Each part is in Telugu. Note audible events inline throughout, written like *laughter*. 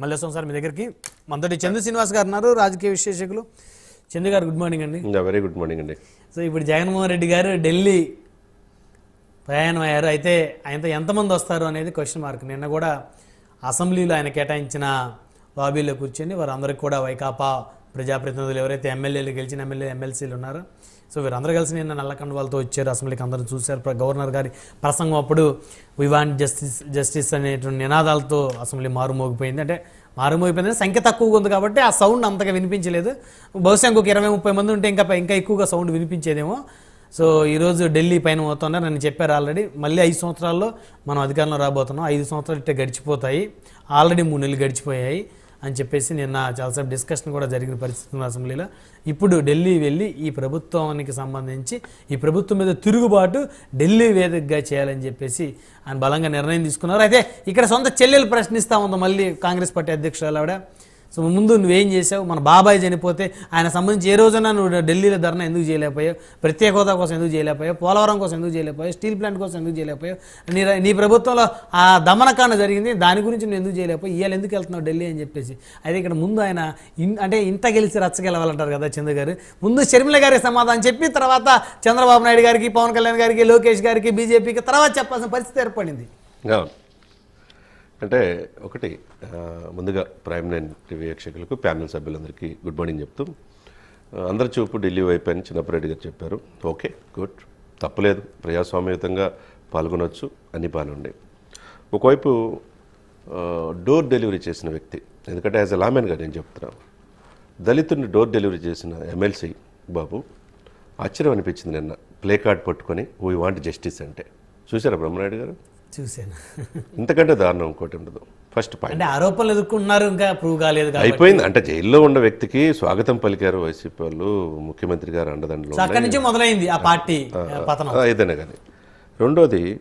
మళ్ళీ వస్తాం సార్ మీ దగ్గరికి. మనతోటి చందు శ్రీనివాస్ గారు ఉన్నారు రాజకీయ విశ్లేషకులు. చందు గారు గుడ్ మార్నింగ్ అండి. వెరీ గుడ్ మార్నింగ్ అండి. సో ఇప్పుడు జగన్మోహన్ రెడ్డి గారు ఢిల్లీ ప్రయాణం అయ్యారు అయితే ఆయనతో ఎంతమంది వస్తారు అనేది క్వశ్చన్ మార్క్ నిన్న కూడా అసెంబ్లీలో ఆయన కేటాయించిన లాబీలో కూర్చొని వారందరికీ కూడా వైకాపా ప్రజాప్రతినిధులు ఎవరైతే ఎమ్మెల్యేలు గెలిచిన ఎమ్మెల్యే ఎమ్మెల్సీలు ఉన్నారో సో వీరందరూ కలిసి నిన్న నల్లకండ వాళ్ళతో వచ్చారు. అసెంబ్లీకి అందరూ చూశారు. గవర్నర్ గారి ప్రసంగం అప్పుడు వి వాంట్ జస్టిస్ జస్టిస్ అనేటువంటి నినాదాలతో అసెంబ్లీ మారుమోగిపోయింది. అంటే మారుమోగిపోయింది సంఖ్య తక్కువగా ఉంది కాబట్టి ఆ సౌండ్ అంతగా వినిపించలేదు. బహుశా ఇంకొక ఇరవై ముప్పై మంది ఉంటే ఇంకా ఇంకా ఎక్కువగా సౌండ్ వినిపించేదేమో. సో ఈరోజు ఢిల్లీ పైన పోతున్నారు. నన్ను చెప్పారు ఆల్రెడీ. మళ్ళీ ఐదు సంవత్సరాల్లో మనం అధికారంలో రాబోతున్నాం. ఐదు సంవత్సరాలు ఇట్టే గడిచిపోతాయి. ఆల్రెడీ మూడు నెలలు గడిచిపోయాయి. అని చెప్పేసి నిన్న చాలాసేపు డిస్కషన్ కూడా జరిగిన పరిస్థితి ఉంది అసెంబ్లీలో. ఇప్పుడు ఢిల్లీ వెళ్ళి ఈ ప్రభుత్వానికి సంబంధించి ఈ ప్రభుత్వం మీద తిరుగుబాటు ఢిల్లీ వేదికగా చేయాలని చెప్పేసి ఆయన బలంగా నిర్ణయం తీసుకున్నారు. అయితే ఇక్కడ సొంత చెల్లెలు ప్రశ్నిస్తూ ఉంది మళ్ళీ కాంగ్రెస్ పార్టీ అధ్యక్షురాలు ఆవిడ. సో ముందు నువ్వేం చేసావు? మన బాబాయ్ చనిపోతే ఆయన సంబంధించి ఏ రోజైనా నువ్వు ఢిల్లీలో ధర్నా ఎందుకు చేయలేకపోయావు? ప్రత్యేక హోదా కోసం ఎందుకు చేయలేకపోయావు? పోలవరం కోసం ఎందుకు చేయలేకపోయావు? స్టీల్ ప్లాంట్ కోసం ఎందుకు చేయలేకపోయావు? నీ నీ ప్రభుత్వంలో ఆ దమనకాండ జరిగింది. దాని గురించి నువ్వు ఎందుకు చేయలేకపోయావు? ఇవాళ ఎందుకు వెళ్తున్నావు ఢిల్లీ అని చెప్పేసి. అయితే ఇక్కడ ముందు ఆయన అంటే ఇంత గెలిచి రచ్చగెలవాలంటారు కదా చంద్ర గారు. ముందు షర్మిల గారికి సమాధానం చెప్పి తర్వాత చంద్రబాబు నాయుడు గారికి పవన్ కళ్యాణ్ గారికి లోకేష్ గారికి బీజేపీకి తర్వాత చెప్పాల్సిన పరిస్థితి ఏర్పడింది. అంటే ఒకటి ముందుగా ప్రైమ్ నైన్ టీవీ వీక్షకులకు ప్యానల్ సభ్యులందరికీ గుడ్ మార్నింగ్ చెప్తూ అందరి చూపు ఢిల్లీ వైపు అని చిన్నప్పరెడ్డి గారు చెప్పారు. Okay good. తప్పలేదు. ప్రజాస్వామ్యయుతంగా పాల్గొనవచ్చు అన్ని పాల్గొండే ఒకవైపు డోర్ డెలివరీ చేసిన వ్యక్తి ఎందుకంటే యాజ్ ఎ లామెన్గా నేను చెప్తున్నాను దళితుడిని డోర్ డెలివరీ చేసిన ఎమ్మెల్సీ బాబు ఆశ్చర్యం అనిపించింది నిన్న. ప్లే కార్డ్ పట్టుకొని వీ వాంట్ జస్టిస్ అంటే. చూసారా బ్రహ్మనాయుడు గారు? చూశాను. ఇంతకంటే దారుణం ఇంకోటి ఉండదు. ఫస్ట్ పాయింట్ అంటే ఆరోపణలు ఎదుర్కొంటున్నారు ఇంకా ప్రూవ్ కాలేదు అయిపోయింది. అంటే జైల్లో ఉన్న వ్యక్తికి స్వాగతం పలికారు వైసీపీ వాళ్ళు ముఖ్యమంత్రి గారు అండదండలో అక్కడి నుంచి మొదలైంది ఆ పార్టీ పతనం. ఏదైనా కానీ. రెండోది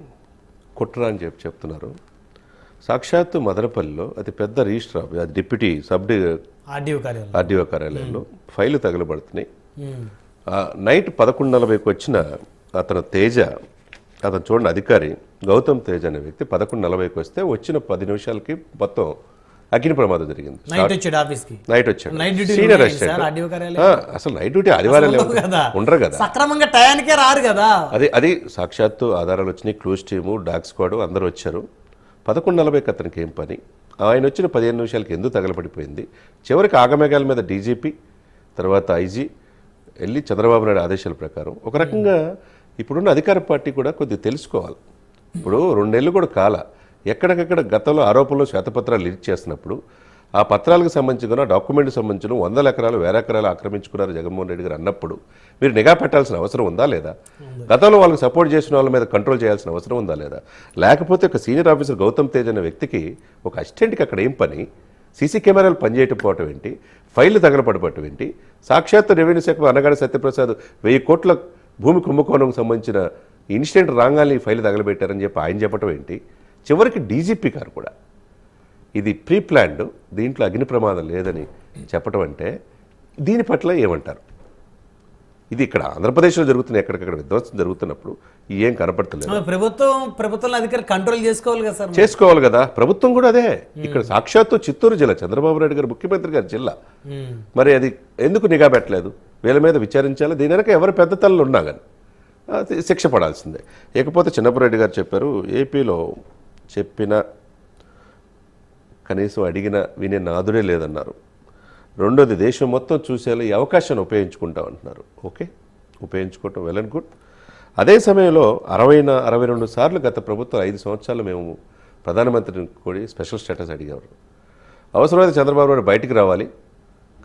కుట్ర అని చెప్పి చెప్తున్నారు. సాక్షాత్తు మదనపల్లిలో అతి పెద్ద రిజిస్టర్ ఆఫ్- అది డిప్యూటీ సబ్ డి ఆర్డీఓ కార్యాలయం ఆర్డీఓ కార్యాలయంలో ఫైలు తగలబడుతున్నాయి. నైట్ పదకొండు నలభైకి వచ్చిన అతను తేజ అతను చూడండి అధికారి గౌతమ్ తేజ అనే వ్యక్తి పదకొండు నలభైకి వస్తే వచ్చిన పది నిమిషాలకి మొత్తం అగ్ని ప్రమాదం జరిగింది. నైట్ వచ్చాడు సీనియర్ అసిస్టెంట్ అసలు నైట్ డ్యూటీ ఆదివారం ఉండరు కదా. సక్రమంగా టయానికే రారు కదా. అది అది సాక్షాత్తు ఆధారాలు వచ్చినాయి క్లూజ్ టీము డాగ్ స్క్వాడ్ అందరూ వచ్చారు. పదకొండు నలభైకి అతనికి ఏం పని? ఆయన వచ్చిన పదిహేను నిమిషాలకి ఎందుకు తగలబడిపోయింది? చివరికి ఆగమేఘాల మీద డీజీపీ తర్వాత ఐజీ వెళ్ళి చంద్రబాబు నాయుడు ఆదేశాల ప్రకారం ఒక రకంగా ఇప్పుడున్న అధికార పార్టీ కూడా కొద్దిగా తెలుసుకోవాలి. ఇప్పుడు రెండేళ్ళు కూడా కాల. ఎక్కడికక్కడ గతంలో ఆరోపణలు శ్వేతపత్రాలు లీక్ చేస్తున్నప్పుడు ఆ పత్రాలకు సంబంధించిన డాక్యుమెంట్కి సంబంధించిన వందల ఎకరాలు వేల ఎకరాలు ఆక్రమించుకున్నారు జగన్మోహన్ రెడ్డి గారు అన్నప్పుడు మీరు నిఘా పెట్టాల్సిన అవసరం ఉందా లేదా? గతంలో వాళ్ళకి సపోర్ట్ చేసిన వాళ్ళ మీద కంట్రోల్ చేయాల్సిన అవసరం ఉందా లేదా? లేకపోతే ఒక సీనియర్ ఆఫీసర్ గౌతమ్ తేజ్ అనే వ్యక్తికి ఒక అసిస్టెంట్కి అక్కడ ఏం పని? సీసీ కెమెరాలు పనిచేయటం పోవటం ఏంటి? ఫైళ్ళు తగలపడిపోవటం ఏంటి? సాక్షాత్తు రెవెన్యూ శాఖ అనగానే సత్యప్రసాద్ వెయ్యి కోట్ల భూమి కుంభకోణంకు సంబంధించిన ఇన్సిడెంట్ రాగానే ఈ ఫైల్ తగలబెట్టారని చెప్పి ఆయన చెప్పడం ఏంటి? చివరికి డీజీపీ గారు కూడా. ఇది ప్రీ ప్లాన్డ్ దీంట్లో అగ్ని ప్రమాదం లేదని చెప్పడం అంటే దీని పట్ల ఏమంటారు? ఇది ఇక్కడ ఆంధ్రప్రదేశ్లో జరుగుతున్న ఎక్కడికక్కడ విధ్వంసం జరుగుతున్నప్పుడు ఏం కనపడతలేదు. ఆ, ప్రభుత్వం ప్రభుత్వంలో అధికారులు కంట్రోల్ చేసుకోవాలి కదా సార్ చేసుకోవాలి కదా. ప్రభుత్వం కూడా అదే. ఇక్కడ సాక్షాత్తు చిత్తూరు జిల్లా చంద్రబాబు నాయుడు గారు ముఖ్యమంత్రి గారి జిల్లా. మరి అది ఎందుకు నిఘా పెట్టలేదు? వీళ్ళ మీద విచారించాలి. దీని వెనక ఎవరు పెద్ద తల్లు ఉన్నా కానీ అది శిక్ష పడాల్సిందే. ఇకపోతే చిన్నపురెడ్డి గారు చెప్పారు ఏపీలో చెప్పిన కనీసం అడిగిన వినే నాదుడే లేదన్నారు. రెండోది దేశం మొత్తం చూసేలా ఈ అవకాశాన్ని ఉపయోగించుకుంటాం అంటున్నారు. ఓకే? ఉపయోగించుకోవటం వెల్ అండ్ గుడ్. అదే సమయంలో అరవై అరవై రెండు సార్లు గత ప్రభుత్వం ఐదు సంవత్సరాలు మేము ప్రధానమంత్రిని కూడా స్పెషల్ స్టేటస్ అడిగారు అవసరమైతే చంద్రబాబు నాయుడు బయటికి రావాలి.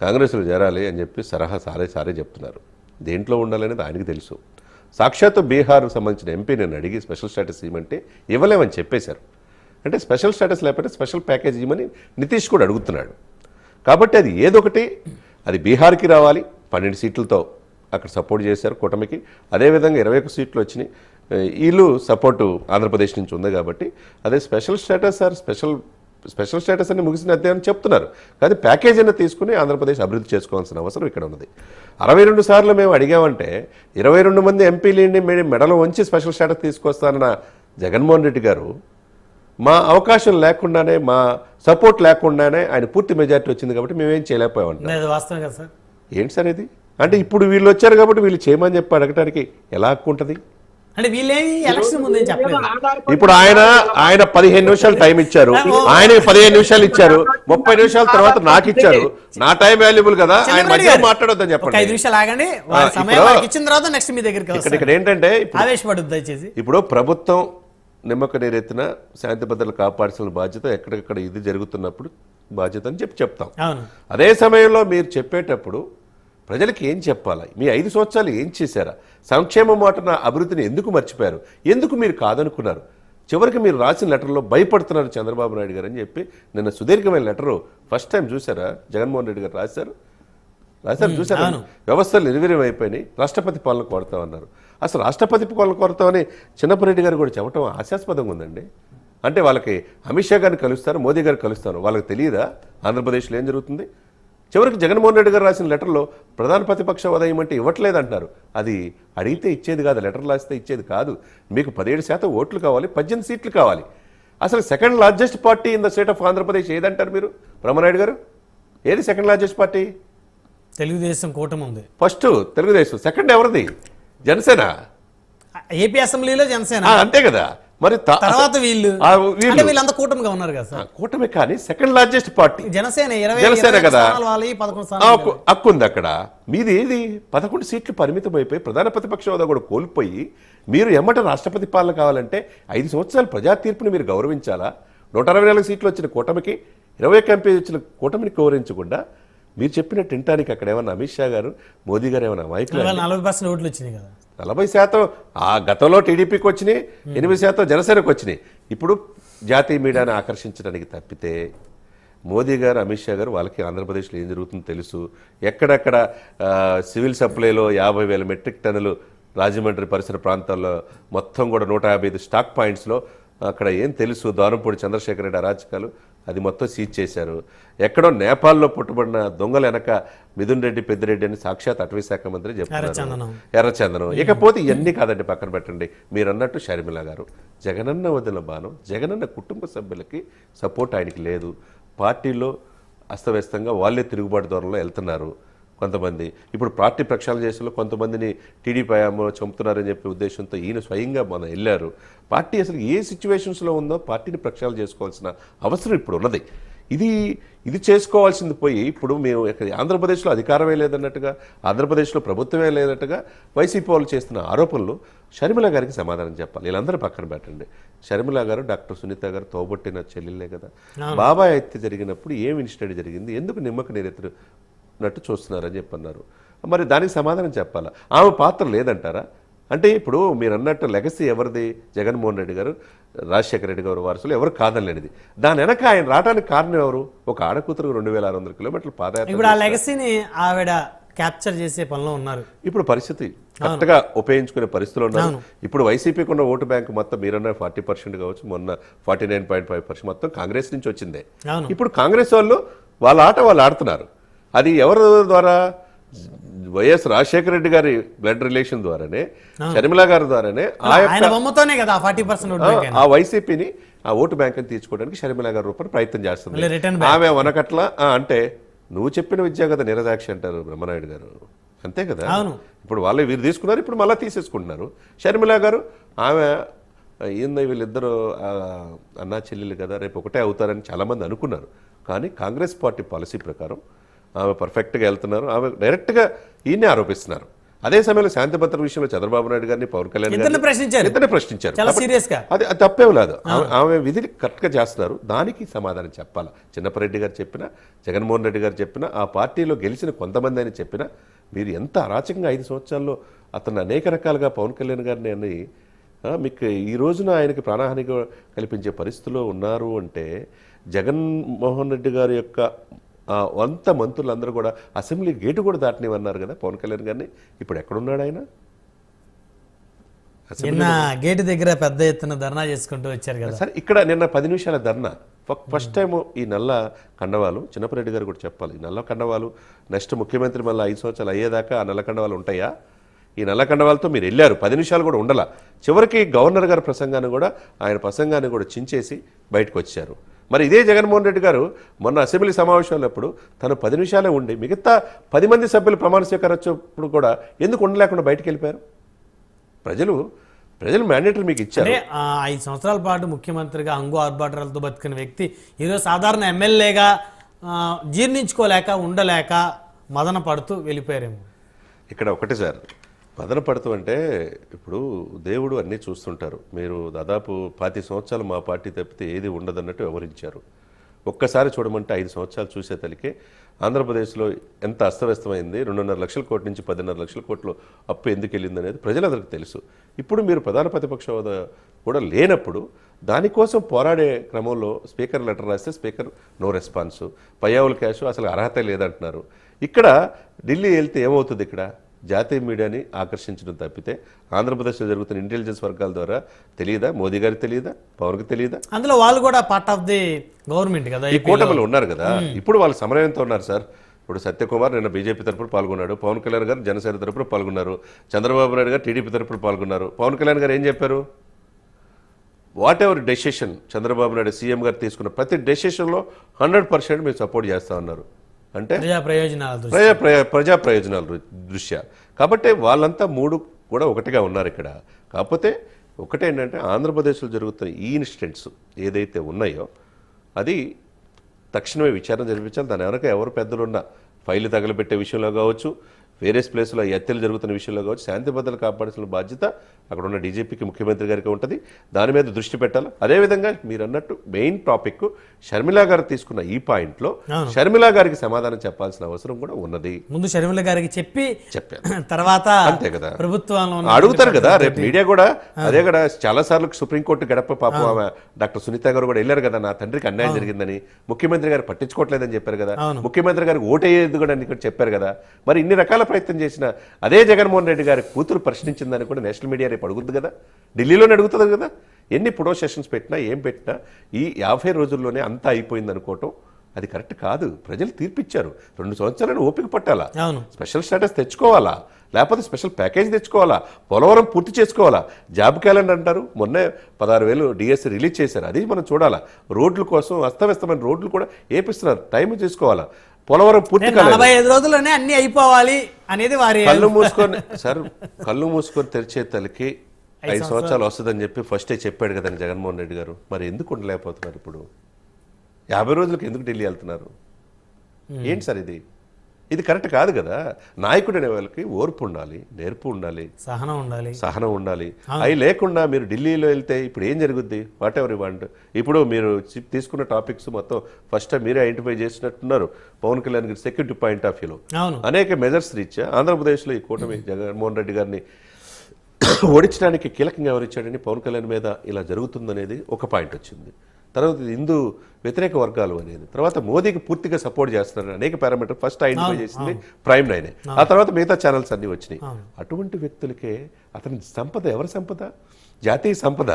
కాంగ్రెస్లో చేరాలి అని చెప్పి సలహా సారే సారే చెప్తున్నారు. దేంట్లో ఉండాలనేది ఆయనకి తెలుసు. సాక్షాత్తు బీహార్కు సంబంధించిన ఎంపీ నేను అడిగి స్పెషల్ స్టేటస్ ఇవ్వమంటే ఇవ్వలేమని చెప్పేశారు. అంటే స్పెషల్ స్టేటస్ లేకపోతే స్పెషల్ ప్యాకేజ్ ఇవ్వమని నితీష్ కూడా అడుగుతున్నాడు. కాబట్టి అది ఏదొకటి అది బీహార్కి రావాలి పన్నెండు సీట్లతో అక్కడ సపోర్ట్ చేశారు కూటమికి. అదేవిధంగా ఇరవై ఒక్క సీట్లు వచ్చినాయి. వీళ్ళు సపోర్టు ఆంధ్రప్రదేశ్ నుంచి ఉంది కాబట్టి అదే special status or special special status అని ముగిసిన అధ్యాయం చెప్తున్నారు. కానీ ప్యాకేజ్ అయినా తీసుకుని ఆంధ్రప్రదేశ్ అభివృద్ధి చేసుకోవాల్సిన అవసరం ఇక్కడ ఉన్నది. అరవై రెండు సార్లు మేము అడిగామంటే ఇరవై రెండు మంది ఎంపీలని మెడలో వంచి స్పెషల్ స్టేటస్ తీసుకొస్తానన్న జగన్మోహన్ రెడ్డి గారు మా అవకాశం లేకుండానే మా సపోర్ట్ లేకుండానే ఆయన పూర్తి మెజారిటీ వచ్చింది కాబట్టి మేమేం చేయలేకపోయామంట ఏంటి సార్ ఇది? అంటే ఇప్పుడు వీళ్ళు వచ్చారు కాబట్టి వీళ్ళు చేయమని చెప్పి అడగటానికి ఎలా హక్కు ఉంటుంది? అంటే వీళ్ళేమి ఎలక్షన్ ముందేం చెప్పలేదు. ఇప్పుడు ఆయన ఆయన పదిహేను నిమిషాలు టైం ఇచ్చారు. ఆయన పదిహేను నిమిషాలు ఇచ్చారు. ముప్పై నిమిషాల తర్వాత నాకు ఇచ్చారు. నా టైం వాల్యుబుల్ కదా. ఆయన గారు, మాట్లాడొద్దని చెప్పండి ఐదు నిమిషాలు ఆగండి. సమయం ఇచ్చిన తర్వాత నెక్స్ట్ మీ దగ్గరికి ఇక్కడ ఏంటంటే ఇప్పుడు ఆవేశపడద్దు దయచేసి. ఇప్పుడు ప్రభుత్వం నిమ్మక నీరెత్తిన శాంతి భద్రతలు కాపాడాల్సిన బాధ్యత ఎక్కడెక్కడ ఇది జరుగుతున్నప్పుడు బాధ్యత అని చెప్పి చెప్తాం. అవును. అదే సమయంలో మీరు చెప్పేటప్పుడు ప్రజలకు ఏం చెప్పాలి? మీ ఐదు సంవత్సరాలు ఏం చేశారా? సంక్షేమ మాటన అభివృద్ధిని ఎందుకు మర్చిపోయారు? ఎందుకు మీరు కాదనుకున్నారు? చివరికి మీరు రాసిన లెటర్లో భయపడుతున్నారు చంద్రబాబు నాయుడు గారు అని చెప్పి నిన్న సుదీర్ఘమైన లెటరు ఫస్ట్ టైం చూసారా జగన్మోహన్ రెడ్డి గారు రాశారు? రాశారు చూసారా వ్యవస్థలు నిర్వీర్యం అయిపోయినాయి. రాష్ట్రపతి పాలన కోరుతామన్నారు అసలు రాష్ట్రపతి పాలన కోరుతామని చిన్నప్పరెడ్డి గారు కూడా చెప్పడం హాస్యాస్పదంగా ఉందండి. అంటే వాళ్ళకి అమిత్ షా గారిని కలుస్తారు మోదీ గారు కలుస్తారు. వాళ్ళకి తెలియదా? ఆంధ్రప్రదేశ్లో ఏం జరుగుతుంది? చివరికి జగన్మోహన్ రెడ్డి గారు రాసిన లెటర్లో ప్రధాన ప్రతిపక్ష హోదా ఇవ్వమంటే ఇవ్వట్లేదు అంటారు అది అడిగితే ఇచ్చేది కాదు లెటర్ రాస్తే ఇచ్చేది కాదు. మీకు పదిహేడు శాతం ఓట్లు కావాలి పద్దెనిమిది సీట్లు కావాలి. అసలు second largest party in the state of Andhra Pradesh ఏదంటారు మీరు? బ్రహ్మనాయుడు గారు? ఏది సెకండ్ లార్జెస్ట్ పార్టీ? తెలుగుదేశం కూటమి ఉంది. ఫస్ట్ తెలుగుదేశం సెకండ్ ఎవరిది? జనసేన. ఏపీ అసెంబ్లీలో జనసేన. అంతే కదా. మరి తర్వాత వీళ్ళు. వీళ్ళంతా కూటమిగా ఉన్నారు కదా కూటమి కానీ second largest party. Janasena Janasena కదా. స్థానాలు వాళ్ళవి పదకొండు ఆ, స్థానాలు హక్కు- హక్కు ఉంది అక్కడ. మీది ఏది? పదకొండు సీట్లు పరిమితం అయిపోయి ప్రధాన ప్రతిపక్ష హోదా కూడా కోల్పోయి మీరు ఎమ్మట రాష్ట్రపతి పాలన కావాలంటే ఐదు సంవత్సరాల ప్రజా తీర్పుని మీరు గౌరవించాలా? నూట అరవై నాలుగు సీట్లు వచ్చిన కూటమికి ఇరవై ఒక్క ఎంపీ వచ్చిన కూటమిని గౌరవించకుండా మీరు చెప్పిన తింటానికి అక్కడ ఏమన్నా అమిత్ షా గారు మోదీ గారు ఏమన్నా నాయకులు ఇవాళ నలభై పర్సెంట్ ఓట్లు వచ్చినాయి కదా. నలభై శాతం ఆ గతంలో టీడీపీకి వచ్చినాయి ఎనిమిది శాతం జనసేనకు వచ్చినాయి. ఇప్పుడు జాతీయ మీడియాని ఆకర్షించడానికి తప్పితే మోదీ గారు అమిత్ షా గారు వాళ్ళకి ఆంధ్రప్రదేశ్లో ఏం జరుగుతుందో తెలుసు. ఎక్కడెక్కడ సివిల్ సప్లైలో యాభై వేల మెట్రిక్ టన్నులు రాజమండ్రి పరిసర ప్రాంతాల్లో మొత్తం కూడా నూట యాభై ఐదు స్టాక్ పాయింట్స్లో అక్కడ ఏం తెలుసు? దారంపూడి చంద్రశేఖర రెడ్డి అరాచకాలు అది మొత్తం సీజ్ చేశారు. ఎక్కడో నేపాల్లో పుట్టబడిన దొంగల వెనక మిథున్ రెడ్డి పెద్దిరెడ్డి అని సాక్షాత్ అటవీ శాఖ మంత్రి చెప్తున్నారు ఎర్రచందనం. ఇకపోతే ఇవన్నీ కాదండి పక్కన పెట్టండి. మీరు అన్నట్టు షర్మిల గారు జగనన్న వదిన బాణం జగనన్న కుటుంబ సభ్యులకి సపోర్ట్ ఆయనకి లేదు. పార్టీలో అస్తవ్యస్తంగా వాళ్ళే తిరుగుబాటు దూరంలో వెళ్తున్నారు. కొంతమంది. ఇప్పుడు పార్టీ ప్రక్షాళన చేసిన కొంతమందిని టీడీపీ ఆయామో చంపుతున్నారని చెప్పే ఉద్దేశంతో ఈయన స్వయంగా మన వెళ్ళారు. పార్టీ అసలు ఏ సిచ్యువేషన్స్లో ఉందో పార్టీని ప్రక్షాళన చేసుకోవాల్సిన అవసరం ఇప్పుడు ఉన్నది. ఇది ఇది చేసుకోవాల్సింది పోయి ఇప్పుడు మేము ఇక్కడ ఆంధ్రప్రదేశ్లో అధికారమే లేదన్నట్టుగా ఆంధ్రప్రదేశ్లో ప్రభుత్వమే లేదన్నట్టుగా వైసీపీ వాళ్ళు చేస్తున్న ఆరోపణలు షర్మిల గారికి సమాధానం చెప్పాలి. వీళ్ళందరూ పక్కన పెట్టండి. షర్మిల గారు డాక్టర్ సునీత గారు తోబొట్టిన చెల్లెళ్ళే కదా. బాబాయ్ హత్య జరిగినప్పుడు ఏం ఇన్సిడెంట్ జరిగింది? ఎందుకు నిమ్మక నీరెత్తినట్టు చూస్తున్నారని చెప్పి అన్నారు మరి దానికి సమాధానం చెప్పాలా? ఆమె పాత్ర లేదంటారా? అంటే ఇప్పుడు మీరు అన్నట్టు లెగసీ ఎవరిది? జగన్మోహన్ రెడ్డి గారు రాజశేఖర రెడ్డి గారు వారసులు ఎవరు కాదనలేనిది దాని వెనక ఆయన రావడానికి కారణం ఎవరు? ఒక ఆడకూతురు రెండు వేల ఆరు వందల కిలోమీటర్లు పాదయాత్ర ఇప్పుడు ఆ లెగసీని ఆవిడ క్యాప్చర్ చేసే పనిలో ఉన్నారు. ఇప్పుడు పరిస్థితి కరెక్ట్గా ఉపయోగించుకునే పరిస్థితులు ఉన్నారు. ఇప్పుడు వైసీపీకి ఉన్న ఓటు బ్యాంక్ మొత్తం మీరన్న ఫార్టీ పర్సెంట్ కావచ్చు మొన్న forty nine point five percent మొత్తం కాంగ్రెస్ నుంచి వచ్చిందే. ఇప్పుడు కాంగ్రెస్ వాళ్ళు వాళ్ళ ఆట వాళ్ళు ఆడుతున్నారు. అది ఎవరి ద్వారా? వైఎస్ రాజశేఖర రెడ్డి గారి బ్లడ్ రిలేషన్ ద్వారానే షర్మిల గారి ద్వారానే ఆ వైసీపీని ఆ ఓటు బ్యాంక్ తీర్చుకోవడానికి షర్మిల గారి రూపాయలు ప్రయత్నం చేస్తుంది. ఆమె వనకట్ల అంటే నువ్వు చెప్పిన విద్య కదా నిరదాక్షి అంటారు బ్రహ్మనాయుడు గారు. అంతే కదా. ఇప్పుడు వాళ్ళు వీరు తీసుకున్నారు ఇప్పుడు మళ్ళీ తీసేసుకుంటున్నారు. షర్మిల గారు ఆమె ఏంది వీళ్ళిద్దరు అన్నా చెల్లెలు కదా రేపు ఒకటే అవుతారని చాలామంది అనుకున్నారు. కానీ కాంగ్రెస్ పార్టీ పాలసీ ప్రకారం ఆమె పర్ఫెక్ట్గా వెళ్తున్నారు. ఆమె డైరెక్ట్గా ఈయన్ని ఆరోపిస్తున్నారు. అదే సమయంలో శాంతి భద్రత విషయంలో చంద్రబాబు నాయుడు గారిని పవన్ కళ్యాణ్ గారిని ప్రశ్నించారు. ప్రశ్నించారు. అది తప్పేం లేదు ఆమె- విధిని కరెక్ట్గా చేస్తున్నారు. దానికి సమాధానం చెప్పాలి? చిన్నపరెడ్డి గారు చెప్పిన జగన్మోహన్ రెడ్డి గారు చెప్పిన ఆ పార్టీలో గెలిచిన కొంతమంది అని చెప్పిన మీరు ఎంత అరాచకంగా ఐదు సంవత్సరాల్లో అతను అనేక రకాలుగా పవన్ కళ్యాణ్ గారిని అని మీకు ఈ రోజున ఆయనకి ప్రాణహాని కల్పించే పరిస్థితిలో ఉన్నారు అంటే జగన్మోహన్ రెడ్డి గారి యొక్క వంత మంత్రులందరూ కూడా అసెంబ్లీ గేటు కూడా దాటనివన్నారు కదా పవన్ కళ్యాణ్ గారిని. ఇప్పుడు ఎక్కడున్నాడు ఆయన? నిన్న గేటు దగ్గర పెద్ద ఎత్తున ధర్నా చేసుకుంటూ వచ్చారు కదా. సరే ఇక్కడ నిన్న పది నిమిషాల ధర్నా. ఫస్ట్ టైం ఈ నల్ల కండవాలు చిన్నపరెడ్డి గారు కూడా చెప్పాలి ఈ నల్ల కండవాలు నెక్స్ట్ ముఖ్యమంత్రి మళ్ళీ ఐదు సంవత్సరాలు అయ్యేదాకా ఆ నల్ల కండవాలు ఉంటాయా? ఈ నల్లకండవాలతో మీరు వెళ్ళారు పది నిమిషాలు కూడా ఉండాల. చివరికి గవర్నర్ గారి ప్రసంగాన్ని కూడా ఆయన ప్రసంగాన్ని కూడా చించేసి బయటకు వచ్చారు. మరి ఇదే జగన్మోహన్ రెడ్డి గారు మొన్న అసెంబ్లీ సమావేశాలప్పుడు తను పది నిమిషాలే ఉండి మిగతా పది మంది సభ్యులు ప్రమాణ స్వీకారం వచ్చినప్పుడు కూడా ఎందుకు ఉండలేకుండా బయటకు వెళ్ళిపోయారు? ప్రజలు ప్రజలు మ్యాండేటరీ మీకు ఇచ్చారు. ఐదు సంవత్సరాల పాటు ముఖ్యమంత్రిగా అంగు ఆర్భాటాలతో బతికిన వ్యక్తి ఈరోజు సాధారణ ఎమ్మెల్యేగా జీర్ణించుకోలేక ఉండలేక మదన పడుతూ వెళ్ళిపోయారేమో. ఇక్కడ ఒకటి సార్ బదన పడుతూ ఇప్పుడు దేవుడు అన్నీ చూస్తుంటారు. మీరు దాదాపు పాతి సంవత్సరాలు మా పార్టీ తప్పితే ఏది ఉండదన్నట్టు వివరించారు ఒక్కసారి చూడమంటే ఐదు సంవత్సరాలు చూసే తలికే ఆంధ్రప్రదేశ్లో ఎంత అస్తవ్యస్తమైంది రెండున్నర లక్షల కోట్ల నుంచి పదిన్నర లక్షల కోట్లు అప్పు ఎందుకు వెళ్ళింది అనేది ప్రజలందరికీ తెలుసు. ఇప్పుడు మీరు ప్రధాన ప్రతిపక్ష హోదా కూడా లేనప్పుడు దానికోసం పోరాడే క్రమంలో స్పీకర్ లెటర్ రాస్తే స్పీకర్ నో రెస్పాన్సు పయ్యావుల క్యాష్ అసలు అర్హత లేదంటున్నారు. ఇక్కడ ఢిల్లీ వెళ్తే ఏమవుతుంది ఇక్కడ? జాతీయ మీడియాని ఆకర్షించడం తప్పితే ఆంధ్రప్రదేశ్లో జరుగుతున్న ఇంటెలిజెన్స్ వర్గాల ద్వారా తెలియదా? మోదీ గారికి తెలియదా? పవన్కి తెలియదా? అందులో వాళ్ళు కూడా పార్ట్ ఆఫ్ ది గవర్నమెంట్ కదా ఈ కూటమిలో ఉన్నారు కదా. ఇప్పుడు వాళ్ళు సమన్వయంతో ఉన్నారు సార్. ఇప్పుడు సత్యకుమార్ నిన్న బీజేపీ తరపున పాల్గొన్నాడు. పవన్ కళ్యాణ్ గారు జనసేన తరపున పాల్గొన్నారు. చంద్రబాబు నాయుడు గారు టీడీపీ తరపున పాల్గొన్నారు. పవన్ కళ్యాణ్ గారు ఏం చెప్పారు? Whatever decision Chandrababu Naidu CM garu తీసుకున్న ప్రతి డెసిషన్లో హండ్రెడ్ పర్సెంట్ మేము సపోర్ట్ చేస్తా ఉన్నారు. అంటే ప్రజా ప్రయోజనాల ప్రజా ప్రజా ప్రజా ప్రయోజనాల దృష్ట్యా. కాబట్టి వాళ్ళంతా మూడు కూడా ఒకటిగా ఉన్నారు ఇక్కడ. కాకపోతే ఒకటేంటంటే ఆంధ్రప్రదేశ్లో జరుగుతున్న ఈ ఇన్సిడెంట్స్ ఏదైతే ఉన్నాయో అది తక్షణమే విచారణ జరిపించాలి. దాని వెనక ఎవరు పెద్దలున్నా ఫైల్ తగలబెట్టే విషయంలో కావచ్చు వేరియస్ ప్లేస్లో హత్యలు జరుగుతున్న విషయంలో కావచ్చు శాంతి భద్రతలు కాపాడాల్సిన బాధ్యత అక్కడ ఉన్న డీజీపీకి ముఖ్యమంత్రి గారికి ఉంటుంది. దాని మీద దృష్టి పెట్టాలి? అదేవిధంగా మీరు అన్నట్టు మెయిన్ టాపిక్ షర్మిలా గారు తీసుకున్న ఈ పాయింట్లో షర్మిలా గారికి సమాధానం చెప్పాల్సిన అవసరం కూడా ఉన్నది. ముందు షర్మిల గారికి చెప్పి చెప్పాను *clears throat* తర్వాత అంతే కదా. ప్రభుత్వంలో ఉన్న అడుగుతారు కదా రేపు మీడియా కూడా అదే కదా చాలా సార్లు సుప్రీంకోర్టు గడప పాపం ఆమె డాక్టర్ సునీత గారు కూడా వెళ్ళారు కదా నా తండ్రికి అన్యాయం జరిగిందని. ముఖ్యమంత్రి గారు పట్టించుకోవట్లేదని చెప్పారు కదా. ముఖ్యమంత్రి గారికి ఓటేయదు కూడా చెప్పారు కదా. మరి ఇన్ని రకాల ప్రయత్నం చేసిన అదే జగన్మోహన్ రెడ్డి గారి కూతురు ప్రశ్నించిందని కూడా నేషనల్ మీడియా రేపు అడుగుద్ది కదా? ఢిల్లీలోనే అడుగుతుంది కదా? ఎన్ని పుడో సెషన్స్ పెట్టినా ఏం పెట్టినా ఈ యాభై రోజుల్లోనే అంతా అయిపోయింది అనుకోవటం అది కరెక్ట్ కాదు. ప్రజలు తీర్పిచ్చారు. రెండు సంవత్సరాలు ఓపిక పట్టాలా? స్పెషల్ స్టేటస్ తెచ్చుకోవాలా? లేకపోతే స్పెషల్ ప్యాకేజ్ తెచ్చుకోవాలా? పోలవరం పూర్తి చేసుకోవాలా? జాబ్ క్యాలెండర్ అంటారు. మొన్నే పదహారు వేలు డిఎస్సి రిలీజ్ చేశారు. అది మనం చూడాలా. రోడ్ల కోసం అస్తవ్యస్తమైన రోడ్లు కూడా ఏపిస్తున్నారు. టైం తీసుకోవాలా పోలవరం పూర్తి నలభై ఐదు రోజుల్లోనే అన్ని అయిపోవాలి అనేది వారి కళ్ళు మూసుకొని సార్ *laughs* కళ్ళు మూసుకొని తెరిచే తలకి ఐదు సంవత్సరాలు. వస్తుందని చెప్పి ఫస్టే చెప్పాడు కదండి జగన్మోహన్ రెడ్డి గారు. మరి ఎందుకు ఉండలేకపోతున్నారు ఇప్పుడు? యాభై రోజులకు ఎందుకు ఢిల్లీ వెళ్తున్నారు? ఏంటి సార్ ఇది? ఇది కరెక్ట్ కాదు కదా. నాయకుడు అనే వాళ్ళకి ఓర్పు ఉండాలి నేర్పు ఉండాలి సహనం ఉండాలి. సహనం ఉండాలి. అవి లేకుండా మీరు ఢిల్లీలో వెళ్తే ఇప్పుడు ఏం జరుగుద్ది? వాట్ ఎవర్ వాంట్ ఇప్పుడు మీరు తీసుకున్న టాపిక్స్ మొత్తం ఫస్ట్ మీరే ఐడెంటిఫై చేసినట్టున్నారు. పవన్ కళ్యాణ్ గారి సెక్యూరిటీ పాయింట్ ఆఫ్ వ్యూలో అనేక మెజర్స్ రీత్యా ఆంధ్రప్రదేశ్లో ఈ కూటమి జగన్మోహన్ రెడ్డి గారిని *coughs* ఓడించడానికి కీలకంగా ఎవరిచ్చాడని పవన్ కళ్యాణ్ మీద ఇలా జరుగుతుందనేది ఒక పాయింట్ వచ్చింది. తర్వాత హిందూ వ్యతిరేక వర్గాలు అనేది. తర్వాత మోదీకి పూర్తిగా సపోర్ట్ చేస్తున్నారు అనేక పారామీటర్ ఫస్ట్ ఐడెంటిఫై చేసింది ప్రైమ్ నైనే ఆ తర్వాత మిగతా ఛానల్స్ అన్ని వచ్చినాయి. అటువంటి వ్యక్తులకే అతని సంపద ఎవరి సంపద? జాతీయ సంపద.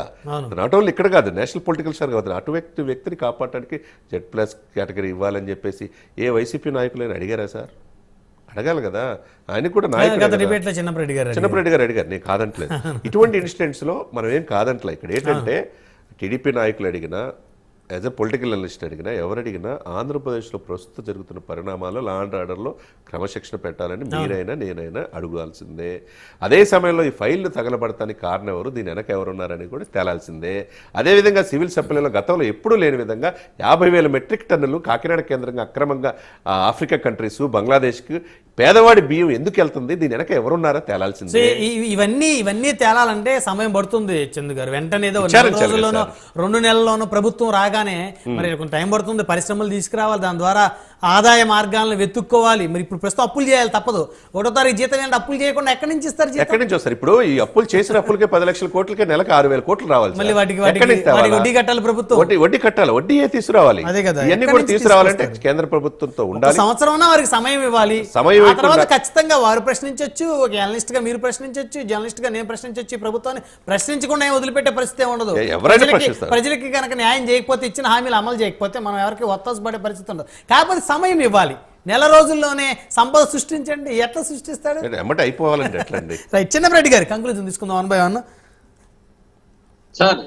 నాట్ ఓన్లీ ఇక్కడ కాదు నేషనల్ పొలిటికల్ స్టార్ కాదు అటు వ్యక్తి వ్యక్తిని కాపాడటానికి జెడ్ ప్లస్ కేటగిరీ ఇవ్వాలని చెప్పేసి ఏ వైసీపీ నాయకులైనా అడిగారా సార్? అడగాలి కదా. ఆయన కూడా నాయకుడు లో చిన్నప్పరెడ్డి గారు అడిగారు. నేను కాదంటలేదు. *laughs* ఇటువంటి ఇన్సిడెంట్స్లో మనం ఏం కాదంటలే ఇక్కడ ఏంటంటే టీడీపీ నాయకులు అడిగినా యాజ్ ఎ పొలిటికల్ అనలిస్ట్ అడిగినా ఎవరు అడిగినా ఆంధ్రప్రదేశ్లో ప్రస్తుతం జరుగుతున్న పరిణామాలు లా అండ్ ఆర్డర్లో క్రమశిక్షణ పెట్టాలని మీరైనా నేనైనా అడగాల్సిందే అదే సమయంలో ఈ ఫైళ్ళు తగలబడటానికి కారణం ఎవరు దీని వెనక ఎవరున్నారని కూడా తేలాల్సిందే. అదేవిధంగా సివిల్ సప్లైలో గతంలో ఎప్పుడూ లేని విధంగా యాభై వేల మెట్రిక్ టన్నులు కాకినాడ కేంద్రంగా అక్రమంగా ఆఫ్రికా కంట్రీస్ బంగ్లాదేశ్కి పేదవాడి బియ్యం ఎందుకు వెళ్తుంది? దీని వెనక ఎవరున్నారో తేలాల్సిందే. ఇవన్నీ ఇవన్నీ తేలాలంటే సమయం పడుతుంది చందు గారు. వెంటనే ఏదో రోజుల్లోనో రెండు నెలల్లోనో ప్రభుత్వం రాగానే మరి కొంత టైం పడుతుంది పరిశ్రమలు తీసుకురావాలి దాని ద్వారా ఆదాయ మార్గాలను వెతుక్కోవాలి. మరి ఇప్పుడు ప్రస్తుతం అప్పులు చేయాలి తప్పదు. ఒకటో తారీఖు జీతం ఏంటి? అప్పులు చేయకుండా ఎక్కడి నుంచి ఇస్తారు ఎక్కడి నుంచి వస్తారు? ఇప్పుడు ఈ అప్పులు చేసిన అప్పులకే పది లక్షల కోట్లకే నెలకు ఆరు వేల కోట్లు రావాలి. మళ్ళీ వాటికి వడ్డీ కట్టాలి ప్రభుత్వం. వడ్డీ వడ్డీ కట్టాలి? వడ్డీ ఏ తీసుకురావాలి? అదే కదా, ఇవన్నీ కూడా తీసుకురావాలంటే కేంద్ర ప్రభుత్వంతో ఉండాలి. సంవత్సరం వారికి సమయం ఇవ్వాలి. సమయం ఆ తర్వాత ఇవ్వకుండా- ఖచ్చితంగా వారు ప్రశ్నించవచ్చు ఒక జర్నలిస్ట్గా మీరు ప్రశ్నించవచ్చు జర్నలిస్ట్గా నేను ప్రశ్నించవచ్చు ప్రభుత్వాన్ని. ప్రశ్నించకుండా ఏం వదిలిపెట్టే పరిస్థితి ఉండదు. ప్రజలకి- కనుక న్యాయం చేయకపోతే ఇచ్చిన హామీలు అమలు చేయకపోతే మనం ఎవరికి ఒత్తాసు పడే పరిస్థితి ఉండదు. కాకపోతే సమయం ఇవ్వాలి. నెల రోజుల్లోనే సంపద సృష్టించండి. ఎట్లా సృష్టిస్తాడు ఎమ్మటి ఎట్లండి? *laughs* రైట్ గారి కంక్లూజన్ తీసుకుందాం వన్ బై వన్. సార్